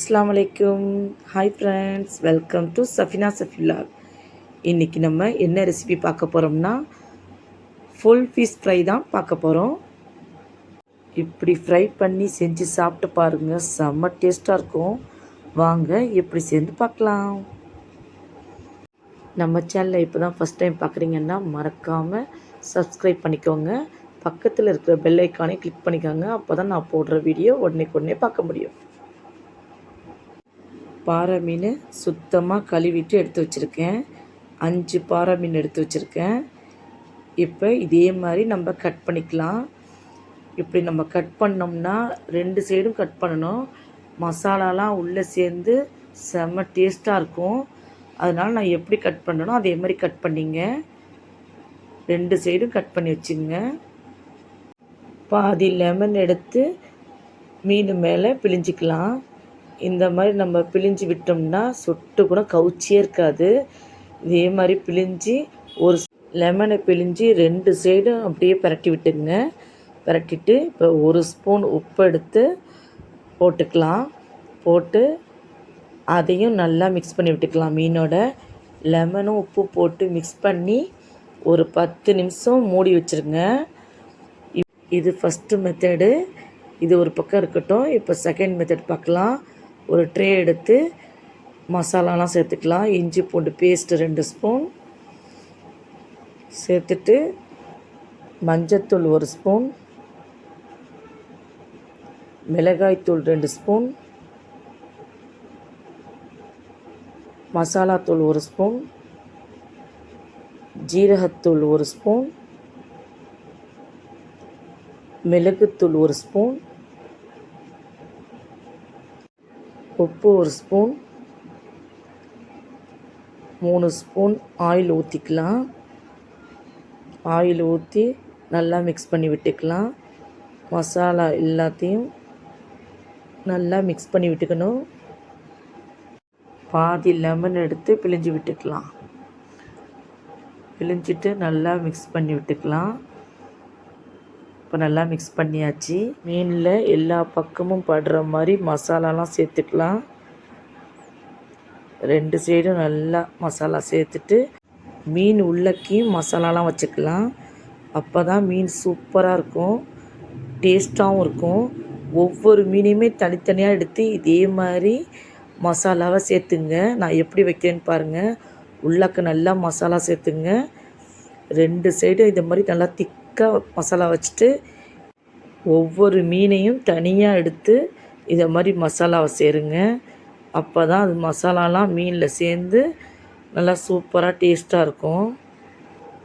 அஸ்லாம் அலைக்கும் hi friends welcome to Safina Safilla இன்றைக்கி நம்ம என்ன ரெசிபி பார்க்க போகிறோம்னா ஃபுல் ஃபிஷ் ஃப்ரை தான் பார்க்க போகிறோம் இப்படி ஃப்ரை பண்ணி செஞ்சு சாப்பிட்டு பாருங்கள் செம்ம டேஸ்ட்டாக இருக்கும். வாங்க எப்படி சேர்ந்து பார்க்கலாம். நம்ம சேனலை இப்போ தான் ஃபஸ்ட் டைம் பார்க்குறீங்கன்னா மறக்காமல் சப்ஸ்கிரைப் பண்ணிக்கோங்க. பக்கத்தில் இருக்கிற பெல் ஐக்கானே கிளிக் பண்ணிக்கோங்க. அப்போ தான் நான் போடுற வீடியோ உடனே உடனே பார்க்க முடியும். பாறை மீன் சுத்தமாக கழுவிட்டு எடுத்து வச்சுருக்கேன். அஞ்சு பாறை மீன் எடுத்து வச்சுருக்கேன். இப்போ இதே மாதிரி நம்ம கட் பண்ணிக்கலாம். இப்படி நம்ம கட் பண்ணோம்னா ரெண்டு சைடும் கட் பண்ணணும். மசாலாலாம் உள்ளே சேர்ந்து செம்ம டேஸ்ட்டாக இருக்கும். அதனால் நான் எப்படி கட் பண்ணனோ அதே மாதிரி கட் பண்ணிங்க. ரெண்டு சைடும் கட் பண்ணி வச்சுங்க. பாதி லெமன் எடுத்து மீன் மேலே பிழிஞ்சிக்கலாம். இந்த மாதிரி நம்ம பிழிஞ்சு விட்டோம்னா சொட்டு கூட கவுச்சியே இருக்காது. இதே மாதிரி பிழிஞ்சு ஒரு லெமனை பிழிஞ்சு ரெண்டு சைடும் அப்படியே பரட்டி விட்டுங்க பரட்டிட்டு இப்போ ஒரு ஸ்பூன் உப்பு எடுத்து போட்டுக்கலாம். போட்டு அதையும் நல்லா மிக்ஸ் பண்ணி விட்டுக்கலாம் மீனோட. லெமனும் உப்பு போட்டு மிக்ஸ் பண்ணி ஒரு பத்து நிமிஷம் மூடி வச்சுருங்க. இது ஃபஸ்ட்டு மெத்தடு இது ஒரு பக்கம் இருக்கட்டும். இப்போ செகண்ட் மெத்தட் பார்க்கலாம். ஒரு ட்ரே எடுத்து மசாலாலாம் சேர்த்துக்கலாம். இஞ்சி பூண்டு பேஸ்ட்டு ரெண்டு ஸ்பூன் சேர்த்துட்டு மஞ்சத்தூள் ஒரு ஸ்பூன் மிளகாய்த்தூள் ரெண்டு ஸ்பூன் மசாலாத்தூள் ஒரு ஸ்பூன் ஜீரகத்தூள் ஒரு ஸ்பூன் மிளகுத்தூள் ஒரு ஸ்பூன் உப்பு ஒரு ஸ்பூன். மூணு ஸ்பூன் ஆயில் ஊற்றிக்கலாம் ஆயில் ஊற்றி நல்லா மிக்ஸ் பண்ணி விட்டுக்கலாம். மசாலா எல்லாத்தையும் நல்லா மிக்ஸ் பண்ணி விட்டுக்கணும். பாதி லெமன் எடுத்து பிழிஞ்சு விட்டுக்கலாம். பிழிஞ்சிட்டு நல்லா மிக்ஸ் பண்ணி விட்டுக்கலாம். இப்போ நல்லா மிக்ஸ் பண்ணியாச்சு. மீனில் எல்லா பக்கமும் படுற மாதிரி மசாலாலாம் சேர்த்துக்கலாம். ரெண்டு சைடும் நல்லா மசாலா சேர்த்துட்டு மீன் உள்ளக்கையும் மசாலாலாம் வச்சுக்கலாம். அப்போ தான் மீன் சூப்பராக இருக்கும். டேஸ்ட்டாகவும் இருக்கும். ஒவ்வொரு மீனையுமே தனித்தனியாக எடுத்து இதே மாதிரி மசாலாவை சேர்த்துங்க. நான் எப்படி வைக்கிறேன்னு பாருங்கள் உள்ளக்க நல்லா மசாலா சேர்த்துங்க. ரெண்டு சைடும் இந்த மாதிரி நல்லா திக் திக்காக மசாலா வச்சுட்டு ஒவ்வொரு மீனையும் தனியாக எடுத்து இதை மாதிரி மசாலாவை சேருங்க. அப்போ தான் அது மசாலாலாம் மீனில் சேர்ந்து நல்லா சூப்பராக டேஸ்ட்டாக இருக்கும்.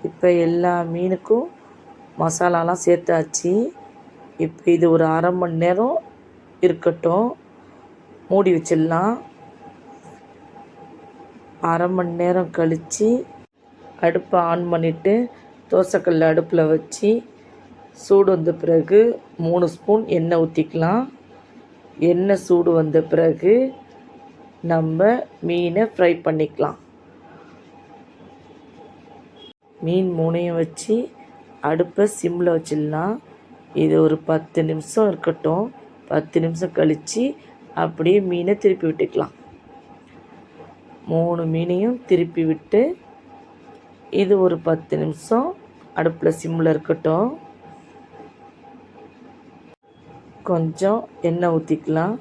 இப்போ எல்லா மீனுக்கும் மசாலாலாம் சேர்த்தாச்சு. இப்போ இது ஒரு அரை மணி நேரம் இருக்கட்டும். மூடி வச்சிடலாம். அரை மணி நேரம் கழித்து அடுப்பை ஆன் பண்ணிவிட்டு தோசைக்கல் அடுப்பில் வச்சு சூடு வந்த பிறகு மூணு ஸ்பூன் எண்ணெய் ஊற்றிக்கலாம் எண்ணெய் சூடு வந்த பிறகு நம்ம மீனை ஃப்ரை பண்ணிக்கலாம். மீன் மூணையும் வச்சு அடுப்பை சிம்மில் வச்சிடலாம். இது ஒரு பத்து நிமிஷம் இருக்கட்டும். பத்து நிமிஷம் கழித்து அப்படியே மீனை திருப்பி விட்டுக்கலாம். மூணு மீனையும் திருப்பி விட்டு இது ஒரு பத்து நிமிஷம். அடுப்பில் சிம்மில் இருக்கட்டும். கொஞ்சம் எண்ணெய் ஊற்றிக்கலாம்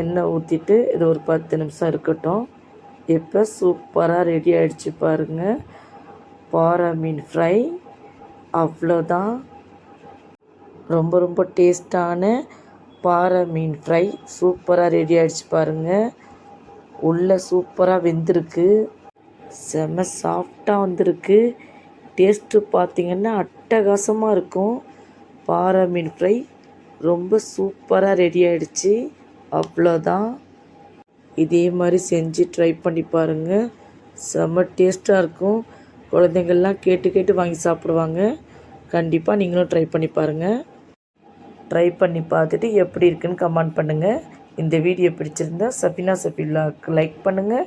எண்ணெய் ஊற்றிட்டு இது ஒரு பத்து நிமிஷம் இருக்கட்டும். இப்போ சூப்பராக ரெடி ஆகிடுச்சு பாருங்கள் பாறை மீன் ஃப்ரை அவ்வளோதான் ரொம்ப ரொம்ப டேஸ்டான பாறை மீன் ஃப்ரை சூப்பராக ரெடி ஆகிடுச்சு பாருங்கள் உள்ளே சூப்பராக வெந்திருக்கு. செம்ம சாஃப்டாக வந்திருக்கு. டேஸ்ட்டு பார்த்திங்கன்னா அட்டகாசமாக இருக்கும். பாறை மீன் ஃப்ரை ரொம்ப சூப்பராக ரெடி ஆகிடுச்சு அவ்வளோதான் இதே மாதிரி செஞ்சு ட்ரை பண்ணி பாருங்கள் செம்ம டேஸ்ட்டாக இருக்கும். குழந்தைங்கள்லாம் கேட்டு கேட்டு வாங்கி சாப்பிடுவாங்க. கண்டிப்பாக நீங்களும் ட்ரை பண்ணி பாருங்கள் ட்ரை பண்ணி பார்த்துட்டு எப்படி இருக்குன்னு கமெண்ட் பண்ணுங்கள் இந்த வீடியோ பிடிச்சிருந்தா சஃபினா சஃபிலாக்கு லைக் பண்ணுங்கள்